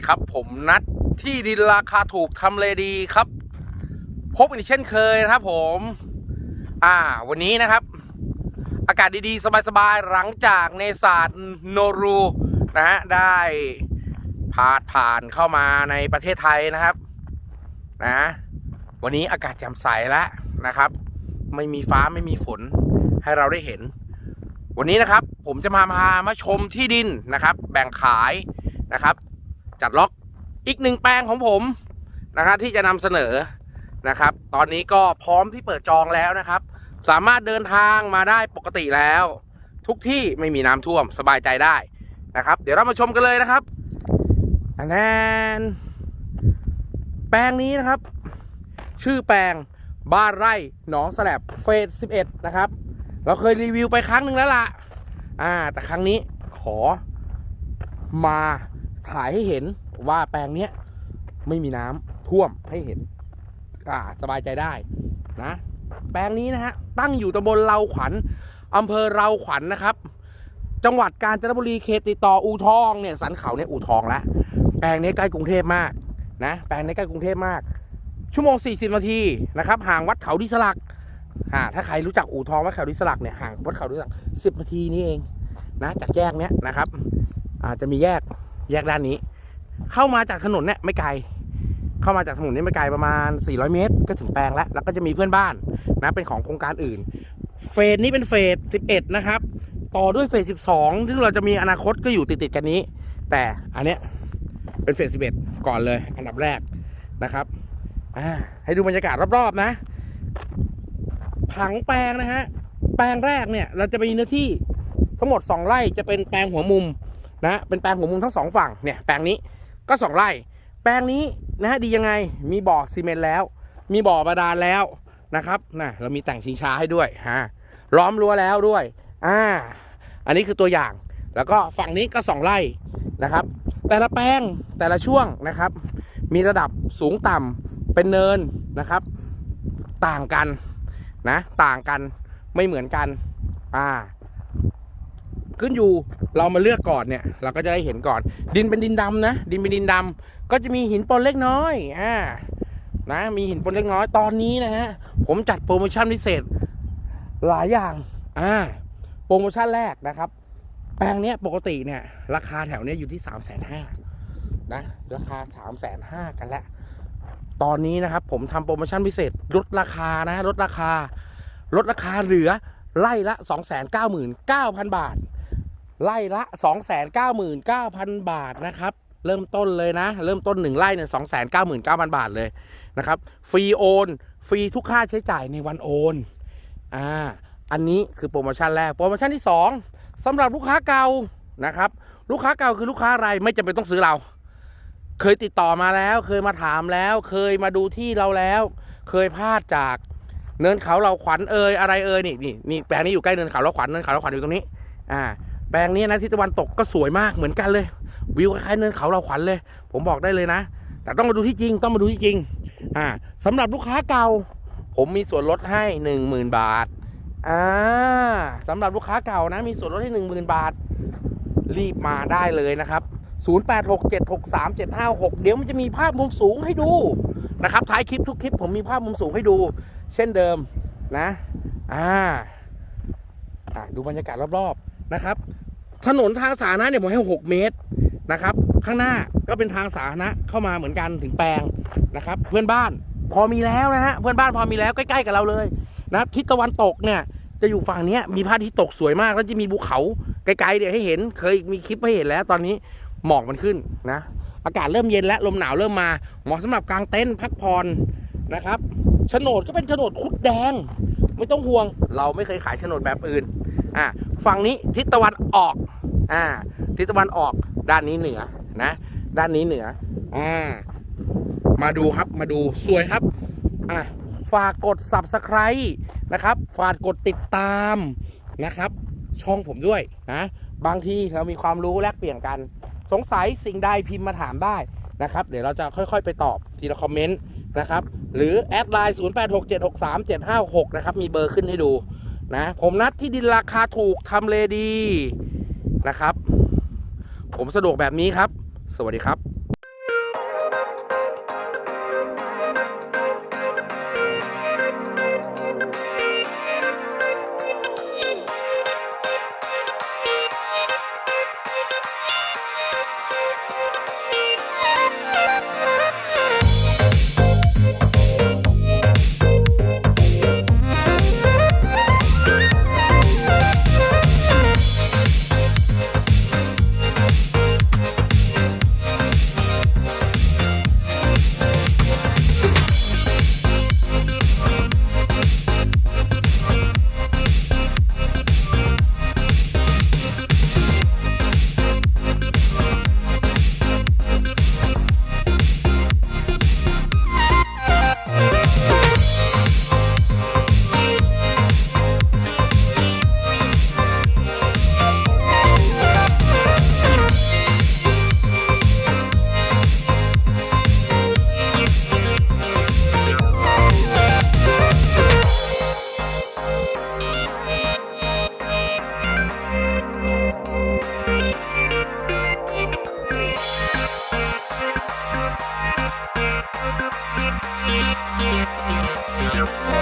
ดีครับ ผมนัดที่ดินราคาถูกทำเลดีครับ พบกันอีกเช่นเคยนะครับผม อ่า วันนี้นะครับ อากาศดีๆ สบายๆ หลังจากเนศาสตร์โนรูนะฮะได้พาดผ่านเข้ามาในประเทศไทยนะครับ นะ วันนี้อากาศแจ่มใสแล้วนะครับ ไม่มีฟ้าไม่มีฝนให้เราได้เห็น วันนี้นะครับ ผมจะมาพามาชมที่ดินนะครับ แบ่งขายนะครับ จัดล็อกอีกหนึ่งแปลงของผมนะครับที่จะนำเสนอนะครับ ตอนนี้ก็พร้อมที่เปิดจองแล้วนะครับ สามารถเดินทางมาได้ปกติแล้ว ทุกที่ไม่มีน้ำท่วมสบายใจได้นะครับ เดี๋ยวเรามาชมกันเลยนะครับอันนั้นแปลงนี้นะครับ ชื่อแปลงบ้านไร่หนองแสลบเฟส11 นะครับ เราเคยรีวิวไปครั้งหนึ่งแล้วล่ะอ่า แต่ครั้งนี้ขอมา ถ่ายให้เห็นว่าแปลงเนี้ยไม่มีน้ำท่วมให้เห็น อ่า สบายใจได้นะ แปลงนี้นะฮะ ตั้งอยู่ตำบลเราขวัญอำเภอเราขวัญนะครับ จังหวัดกาญจนบุรีเขตติดต่ออูทองเนี่ยสันเขาเนี่ยอูทองแล้วแปลงนี้ใกล้กรุงเทพมากนะ แปลงนี้ใกล้กรุงเทพมาก ชั่วโมง 40 นาทีนะครับ ห่างวัดเขาดิสลักอ่าถ้าใครรู้จักอู่ทองวัดเขาดิสลักเนี่ยห่างวัดเขาดิสลัก10 นาทีนี่เองนะจากแยกเนี้ยนะครับอาจจะมีแยก แยกด้านนี้ เข้ามาจากถนนเนี่ยไม่ไกล เข้ามาจากถนนนี้ไม่ไกลประมาณ 400 เมตร ก็ถึงแปลงแล้ว แล้วก็จะมีเพื่อนบ้านนะเป็นของโครงการอื่น เฟสนี้เป็นเฟส 11 นะครับ ต่อด้วยเฟส 12ซึ่งเราจะมีอนาคตก็อยู่ติดๆกันนี้ แต่อันเนี้ยเป็นเฟส 11 ก่อนเลย อันดับแรกนะครับอ่าให้ดูบรรยากาศรอบๆนะ ผังแปลงนะฮะ แปลงแรกเนี่ย เราจะมีเนื้อที่ทั้งหมด 2 ไร่จะเป็นแปลงหัวมุม นะเป็นแปลงหัวมุมทั้งสองฝั่งเนี่ยแปลงนี้ก็ 2 ไร่ แปลงนี้นะฮะดียังไงมีบ่อซีเมนต์แล้ว มีบ่อบาดาลแล้วนะครับนะเรามีแต่งชิงช้าให้ด้วยฮะล้อมรั้วแล้วด้วยอ่าอันนี้คือตัวอย่าง แล้วก็ฝั่งนี้ก็ 2 ไร่นะครับ แต่ละแปลงแต่ละช่วงนะครับ มีระดับสูงต่ำเป็นเนินนะครับ ต่างกันนะต่างกันไม่เหมือนกันอ่า ขึ้นอยู่เรามาเลือกก่อนเนี่ย เราก็จะได้เห็นก่อน ดินเป็นดินดำนะ ดินเป็นดินดำก็จะมีหินปนเล็กน้อยอ่านะมีหินปนเล็กน้อยตอนนี้นะฮะผมจัดโปรโมชั่นพิเศษหลายอย่างอ่าโปรโมชั่นแรกนะครับ แปลงเนี้ยปกติเนี่ย ราคาแถวเนี้ยอยู่ที่สามแสนห้านะราคาสามแสนห้ากันแล้วตอนนี้นะครับ ผมทำโปรโมชั่นพิเศษลดราคานะลดราคาลดราคาเหลือไล่ละ 299,000 บาท ไล่ละ 299,000 บาทนะครับ เริ่มต้นเลยนะ เริ่มต้นหนึ่งไร่เนี่ย299,000 บาทเลยนะครับ ฟรีโอน ฟรีทุกค่าใช้จ่ายในวันโอน อ่า อันนี้คือโปรโมชั่นแรก โปรโมชั่นที่ 2สำหรับลูกค้าเก่านะครับ ลูกค้าเก่าคือลูกค้ารายไม่จำเป็นต้องซื้อเรา เคยติดต่อมาแล้ว เคยมาถามแล้ว เคยมาดูที่เราแล้ว เคยพลาดจากเนินเขาเราขวัญเอยอะไรเอยนี่นี่นี่แปลงนี้อยู่ใกล้เนินเขาเราขวัญเนินเขาเราขวัญอยู่ตรงนี้ อ่า แปลงนี้นะทิศตะวันตกก็สวยมากเหมือนกันเลย วิวคล้ายเนินเขาเราขวัญเลย ผมบอกได้เลยนะ แต่ต้องมาดูที่จริงต้องมาดูที่จริงอ่าสำหรับลูกค้าเก่า ผมมีส่วนลดให้หนึ่งหมื่นบาทอ่าสำหรับลูกค้าเก่านะ มีส่วนลดให้หนึ่งหมื่นบาท รีบมาได้เลยนะครับ0867637566เดี๋ยวมันจะมีภาพมุมสูงให้ดูนะครับท้ายคลิปทุกคลิปผมมีภาพมุมสูงให้ดู เช่นเดิมนะ อ่าอ่าดูบรรยากาศรอบๆนะครับ ถนนทางสาธารณะเนี่ยผมให้ 6 เมตรนะครับ ข้างหน้าก็เป็นทางสาธารณะเข้ามาเหมือนกันถึงแปลงนะครับ เพื่อนบ้านพอมีแล้วนะฮะเพื่อนบ้านพอมีแล้วใกล้ๆกับเราเลยนะทิศตะวันตกเนี่ยจะอยู่ฝั่งนี้มีพระอาทิตย์ตกสวยมาก แล้วจะมีภูเขาไกลๆเดี๋ยวให้เห็น เคยมีคลิปให้เห็นแล้วตอนนี้หมอกมันขึ้นนะ อากาศเริ่มเย็นและลมหนาวเริ่มมาเหมาะสำหรับกางเต็นท์พักผ่อนนะครับโฉนดก็เป็นโฉนดคุดแดง ไม่ต้องห่วง เราไม่เคยขายโฉนดแบบอื่นอะ ฝั่งนี้ทิศตะวันออกอ่าทิศตะวันออกด้านนี้เหนือนะ ด้านนี้เหนืออ่ามาดูครับมาดูสวยครับอะฝากกด subscribe นะครับ ฝากกดติดตามนะครับ ช่องผมด้วยนะบางทีเรามีความรู้แลกเปลี่ยนกัน สงสัยสิ่งใดพิมพ์มาถามได้นะครับ เดี๋ยวเราจะค่อยๆ ไปตอบทีละคอมเมนต์นะครับ หรือแอดไลน์ 0867637566 นะครับ มีเบอร์ขึ้นให้ดู นะผมนัดที่ดินราคาถูกทำเลดีนะครับ ผมสะดวกแบบนี้ครับ สวัสดีครับ Yeah.